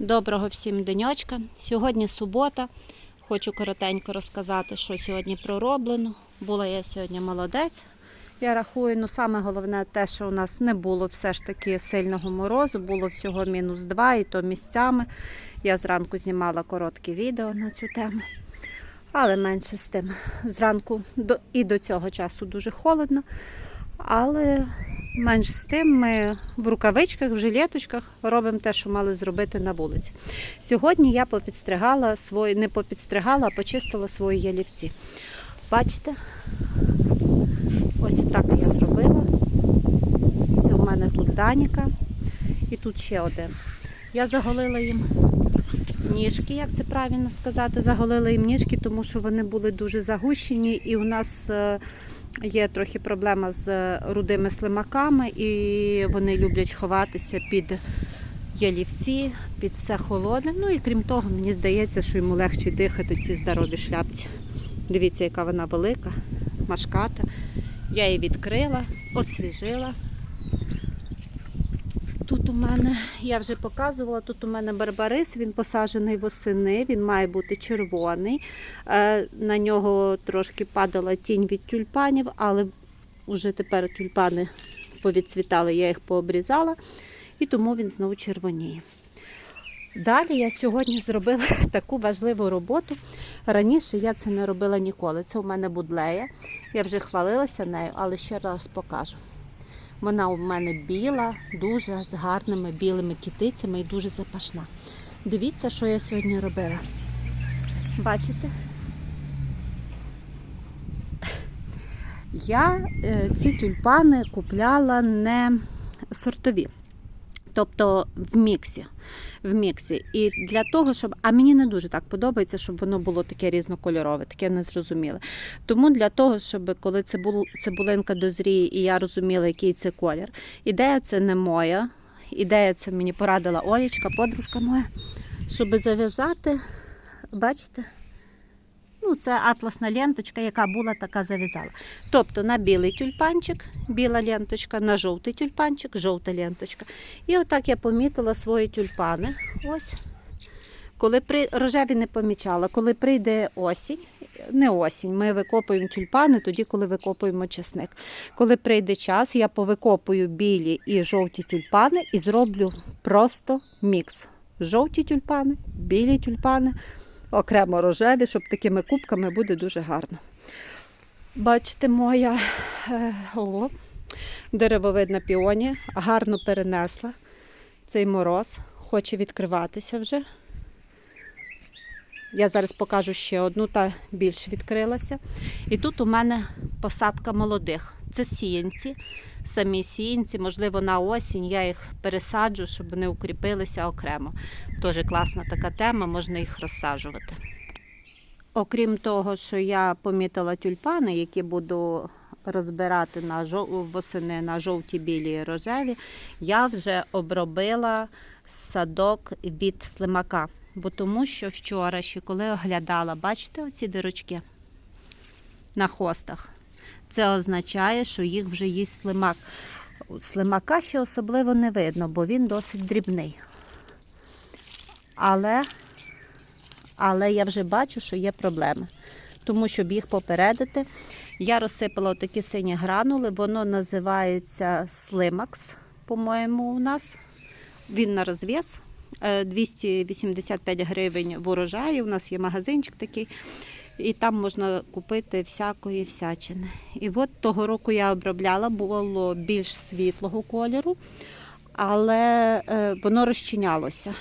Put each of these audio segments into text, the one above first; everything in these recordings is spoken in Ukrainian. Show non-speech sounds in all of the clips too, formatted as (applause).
Доброго всім денечка. Сьогодні субота. Хочу коротенько розказати, що сьогодні пророблено. Була я сьогодні молодець. Я рахую, ну саме головне те, що у нас не було все ж таки сильного морозу, було всього мінус 2, і то місцями. Я зранку знімала коротке відео на цю тему. Але менше з тим. Зранку і до цього часу дуже холодно. Але менш з тим ми в рукавичках, в жилеточках робимо те, що мали зробити на вулиці. Сьогодні я попідстригала свої, не попідстригала, а почистила свої ялівці. Бачите? Ось так я зробила. Це у мене тут Даніка і тут ще один. Я заголила їм ніжки, як це правильно сказати, заголила їм ніжки, тому що вони були дуже загущені, і у нас е, є трохи проблема з рудими слимаками, і вони люблять ховатися під ялівці, під все холодне. Ну і крім того, мені здається, що йому легше дихати ці здорові шляпці. Дивіться, яка вона велика, машката. Я її відкрила, освіжила. У мене, я вже показувала, тут у мене барбарис, він посаджений восени, він має бути червоний. Е, На нього трошки падала тінь від тюльпанів, але вже тепер тюльпани повідцвітали, я їх пообрізала, і тому він знову червоніє. Далі я сьогодні зробила (laughs) таку важливу роботу. Раніше я це не робила ніколи. Це у мене будлея. Я вже хвалилася нею, але ще раз покажу. Вона у мене біла, дуже з гарними білими китицями і дуже запашна. Дивіться, що я сьогодні робила. Бачите? Я е, ці тюльпани купляла не сортові, тобто в міксі. В міксі. І для того, щоб. А мені не дуже так подобається, щоб воно було таке різнокольорове, таке незрозуміле. Тому для того, щоб коли цибул, цибулинка дозріє і я розуміла, який це колір. Ідея це не моя. Ідея це мені порадила Олічка, подружка моя, щоб зав'язати, бачите? Ну, це атласна ленточка, яка була, така зав'язала. Тобто на білий тюльпанчик, біла ленточка, на жовтий тюльпанчик, жовта ленточка. І отак я помітила свої тюльпани. Ось. Коли при рожеві не помічала, коли прийде осінь, не осінь, ми викопуємо тюльпани тоді, коли викопуємо чесник. Коли прийде час, я повикопую білі і жовті тюльпани і зроблю просто мікс. Жовті тюльпани, білі тюльпани, окремо рожеві, щоб такими кубками буде дуже гарно. Бачите, моя е, о, деревовидна піоні, гарно перенесла цей мороз, хоче відкриватися вже. Я зараз покажу ще одну, та більш відкрилася. І тут у мене посадка молодих. Це сіянці, самі сіянці, можливо, на осінь я їх пересаджу, щоб вони укріпилися окремо. Теж класна така тема, можна їх розсаджувати. Окрім того, що я помітила тюльпани, які буду розбирати на жов... восени на жовті, білі і рожеві, я вже обробила садок від слимака. Бо тому що вчора, ще коли оглядала, бачите оці дирочки на хостах? Це означає, що їх вже їсть слимак. Слимака ще особливо не видно, бо він досить дрібний. Але, але я вже бачу, що є проблеми. Тому, щоб їх попередити, я розсипала такі сині гранули, воно називається Slimax, по-моєму, у нас. Він на розв'яз. Е, 285 гривень в урожаї. У нас є магазинчик такий, і там можна купити всякої всячини. І от того року я обробляла, було більш світлого кольору, але е, воно розчинялося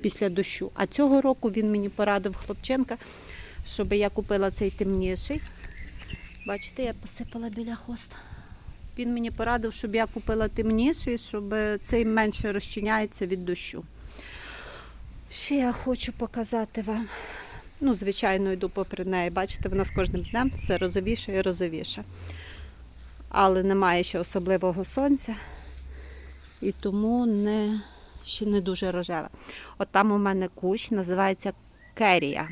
після дощу. А цього року він мені порадив хлопченка, щоб я купила цей темніший. Бачите, я посипала біля хоста. Він мені порадив, щоб я купила темніший, щоб цей менше розчиняється від дощу. Ще я хочу показати вам. Ну, звичайно, йду попри неї. Бачите, вона з кожним днем все розовіше і розовіше. Але немає ще особливого сонця. І тому не, ще не дуже рожева. От там у мене кущ, називається керія.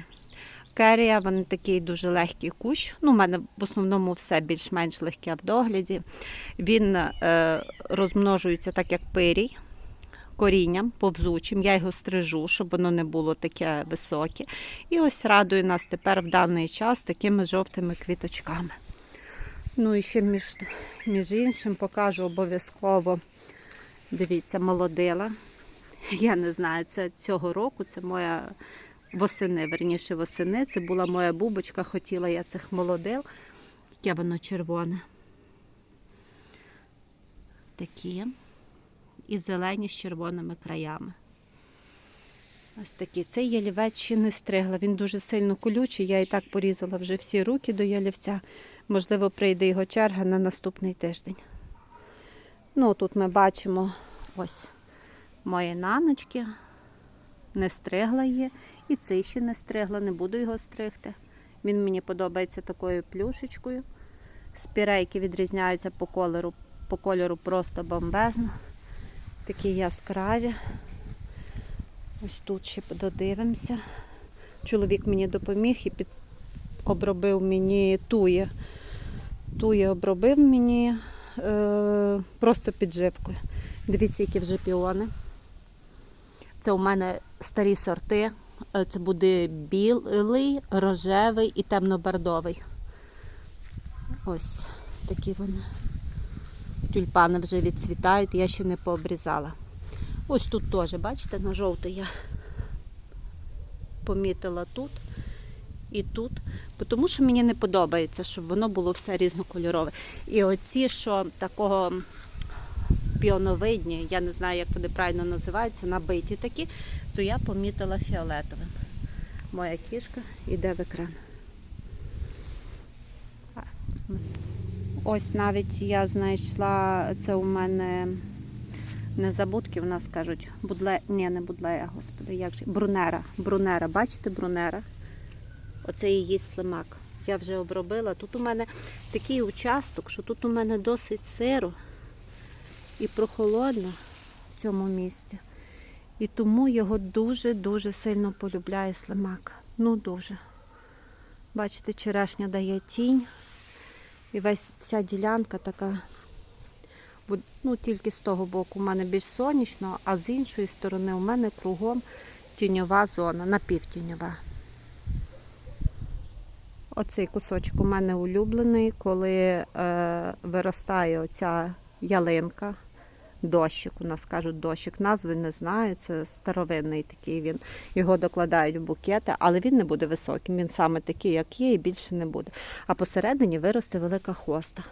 Керія, він такий дуже легкий кущ. Ну, у мене в основному все більш-менш легке в догляді. Він е, розмножується так, як пирій. Корінням повзучим. Я його стрижу, щоб воно не було таке високе. І ось радує нас тепер в даний час такими жовтими квіточками. Ну і ще між, між іншим покажу обов'язково. Дивіться, молодила. Я не знаю, це цього року, це моя восени, верніше восени. Це була моя бубочка, хотіла я цих молодил. Яке воно червоне. Такі. І зелені з червоними краями. Ось такі. Цей ялівець ще не стригла. Він дуже сильно колючий. Я і так порізала вже всі руки до ялівця. Можливо, прийде його черга на наступний тиждень. Ну, тут ми бачимо ось мої наночки. Не стригла її. І цей ще не стригла, не буду його стригти. Він мені подобається такою плюшечкою. Спірейки відрізняються по кольору, по кольору просто бомбезно. Такі яскраві. Ось тут ще додивимося. Чоловік мені допоміг і під... обробив мені тує. Тує обробив мені е... просто підживкою. Дивіться, які вже піони. Це у мене старі сорти. Е, Це буде білий, рожевий і темно-бордовий. Ось такі вони. Тюльпани вже відцвітають, я ще не пообрізала. Ось тут теж, бачите, на жовтий я помітила тут і тут. Тому що мені не подобається, щоб воно було все різнокольорове. І оці, що такого піоновидні, я не знаю, як вони правильно називаються, набиті такі, то я помітила фіолетовим. Моя кішка йде в екран. Ось навіть я знайшла, це у мене незабудки, у нас кажуть, будле, ні, не будлея, господи, як же, брунера. Брунера, бачите, брунера? Оце її слимак. Я вже обробила. Тут у мене такий участок, що тут у мене досить сиро і прохолодно в цьому місці. І тому його дуже-дуже сильно полюбляє слимак. Ну дуже. Бачите, черешня дає тінь. І весь вся ділянка така, ну тільки з того боку у мене більш сонячно, а з іншої сторони у мене кругом тіньова зона, напівтіньова. Оцей кусочок у мене улюблений, коли е, виростає оця ялинка. Дощик, у нас кажуть дощик, назви не знаю, це старовинний такий він. Його докладають в букети, але він не буде високим. Він саме такий, як є, і більше не буде. А посередині виросте велика хоста.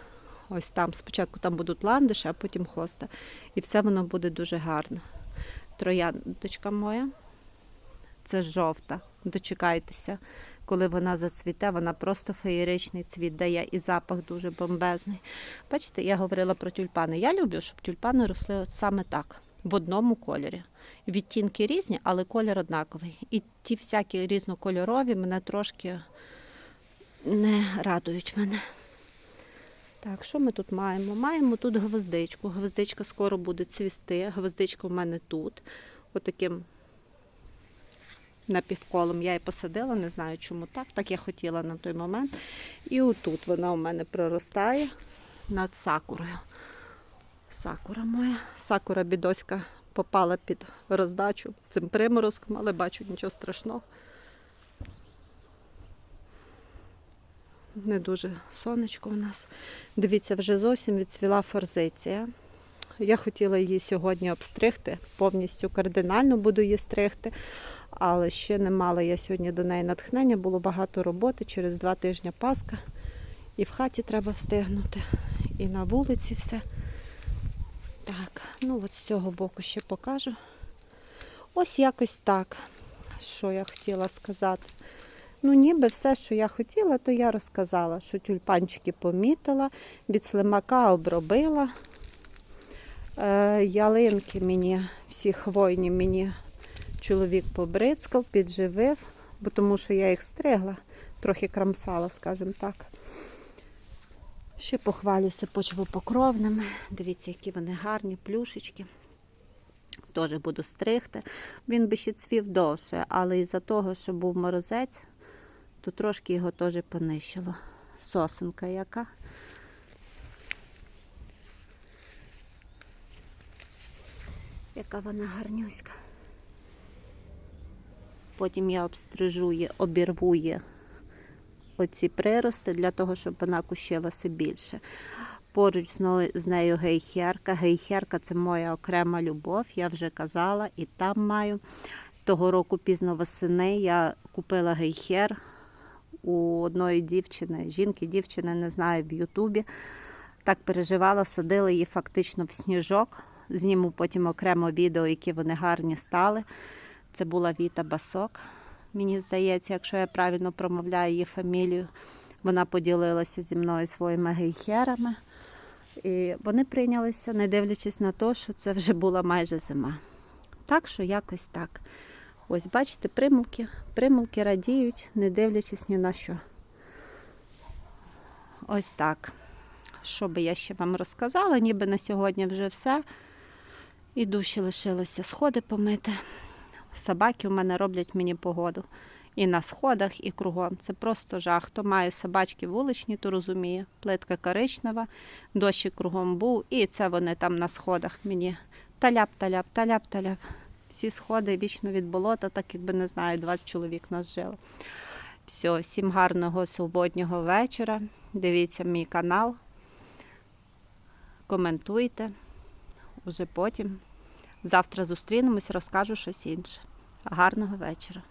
Ось там спочатку там будуть ландиші, а потім хоста. І все воно буде дуже гарно. Трояндочка моя. Це жовта. Дочекайтеся, коли вона зацвіте, вона просто феєричний цвіт дає і запах дуже бомбезний. Бачите, я говорила про тюльпани. Я люблю, щоб тюльпани росли от саме так, в одному кольорі. Відтінки різні, але колір однаковий. І ті всякі різнокольорові мене трошки не радують мене. Так, що ми тут маємо? Маємо тут гвоздичку. Гвоздичка скоро буде цвісти. Гвоздичка в мене тут. Отаким напівколом я її посадила, не знаю чому так. Так я хотіла на той момент. І отут вона у мене проростає над сакурою. Сакура моя. Сакура бідоська попала під роздачу цим приморозком, але бачу нічого страшного. Не дуже сонечко у нас. Дивіться, вже зовсім відцвіла форзиція. Я хотіла її сьогодні обстригти, повністю кардинально буду її стригти, але ще не мала я сьогодні до неї натхнення, було багато роботи, через два тижні Пасха. І в хаті треба встигнути, і на вулиці все. Так, ну от з цього боку ще покажу. Ось якось так, що я хотіла сказати. Ну, ніби все, що я хотіла, то я розказала, що тюльпанчики помітила, від слимака обробила. Е, ялинки мені, всі хвойні мені чоловік побризкав, підживив, бо тому що я їх стригла, трохи крамсала, скажімо так. Ще похвалюся почвопокровними. Дивіться, які вони гарні, плюшечки. Теж буду стригти. Він би ще цвів довше, але із-за того, що був морозець, то трошки його теж понищило. Сосенка яка. Яка вона гарнюська. Потім я обстрижу її, обірву оці прирости для того, щоб вона кущилася більше. Поруч з нею гейхерка. Гейхерка це моя окрема любов, я вже казала, і там маю. Того року пізно восени я купила гейхер у одної дівчини, жінки, дівчини, не знаю, в Ютубі. Так переживала, садила її фактично в сніжок. Зніму потім окремо відео, які вони гарні стали. Це була Віта Басок. Мені здається, якщо я правильно промовляю її фамілію, вона поділилася зі мною своїми гейхерами. І вони прийнялися, не дивлячись на те, що це вже була майже зима. Так що якось так. Ось, бачите, примулки. Примулки радіють, не дивлячись ні на що. Ось так. Що би я ще вам розказала, ніби на сьогодні вже все. І душі лишилося сходи помити. Собаки у мене роблять мені погоду. І на сходах, і кругом. Це просто жах. Хто має собачки вуличні, то розуміє. Плитка коричнева, дощик кругом був, і це вони там на сходах мені таляп, таляп, таляп, таляп. Всі сходи вічно від болота, так якби не знаю, 20 чоловік нас жило. Все, всім гарного суботнього вечора. Дивіться мій канал, коментуйте. Уже потім. Завтра зустрінемось, розкажу щось інше. Гарного вечора.